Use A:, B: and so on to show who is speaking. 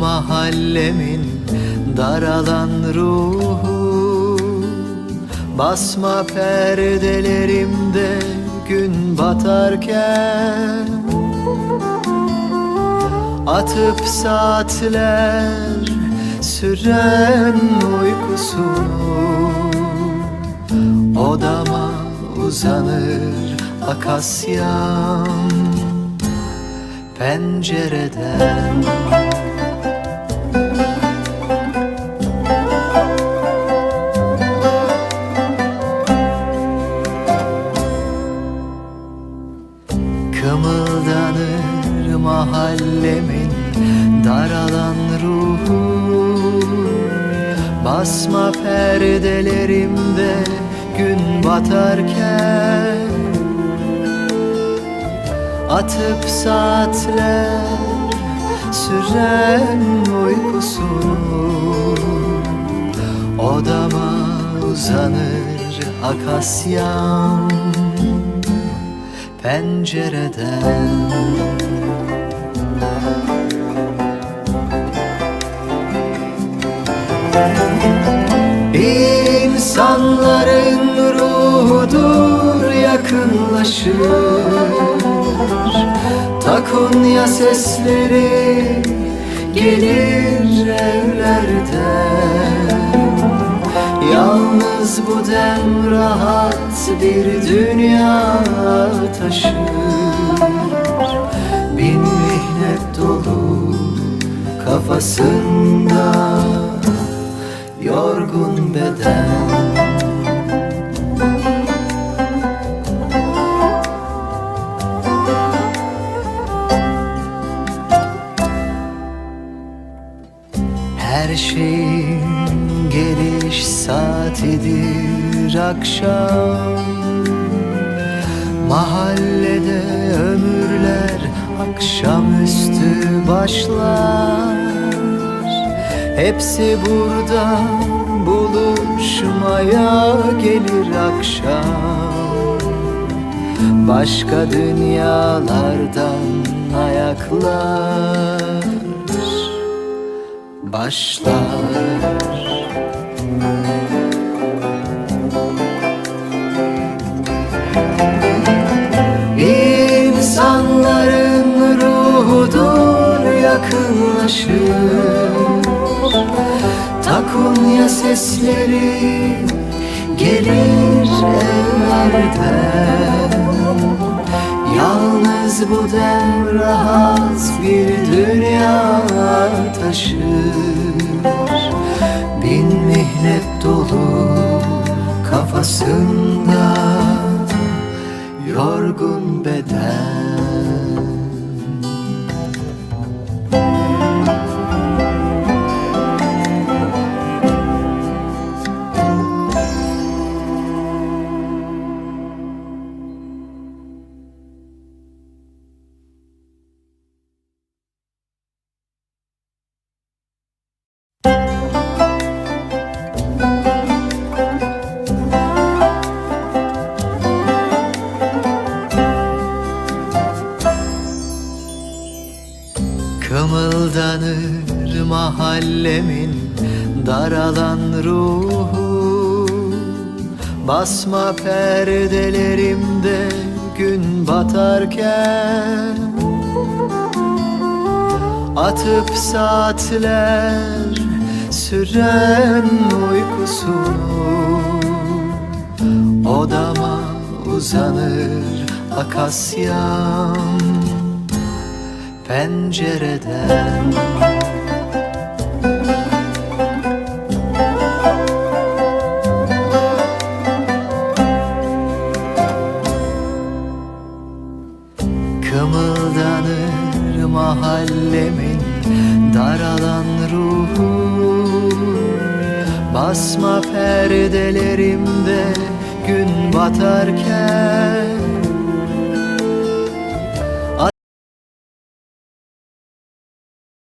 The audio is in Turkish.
A: mahallemin daralan ruhu. Basma perdelerimde gün batarken. Atıp saatler süren uykusunu Odama uzanır akasyam pencereden. Kımıldanır mahallemin daralan ruhu. Basma perdelerimde gün batarken Atıp saatler süren uykusunu Odama uzanır akasyam pencereden. İnsanların ruhudur yakınlaşır Takunya sesleri gelir evlerden. Yalnız bu dem rahat bir dünya taşır. Bin mihnet dolu kafasında yorgun beden Her şeyin geliş saatidir akşam. Mahallede ömürler akşamüstü başlar. Hepsi burada buluşmaya gelir akşam. Başka dünyalardan ayaklar başlar. İnsanların ruhudur yakınlaşır. Takunya sesleri gelir evlerden Yalnız bu dem rahat bir dünya taşır. Bin mihnet dolu kafasında yorgun beden Kımıldanır mahallemin daralan ruhu. Basma perdelerimde gün batarken. Atıp saatler süren uykusunu Odama uzanır akasyam pencereden. Kımıldanır mahallemin daralan ruhu. Basma perdelerimde gün batarken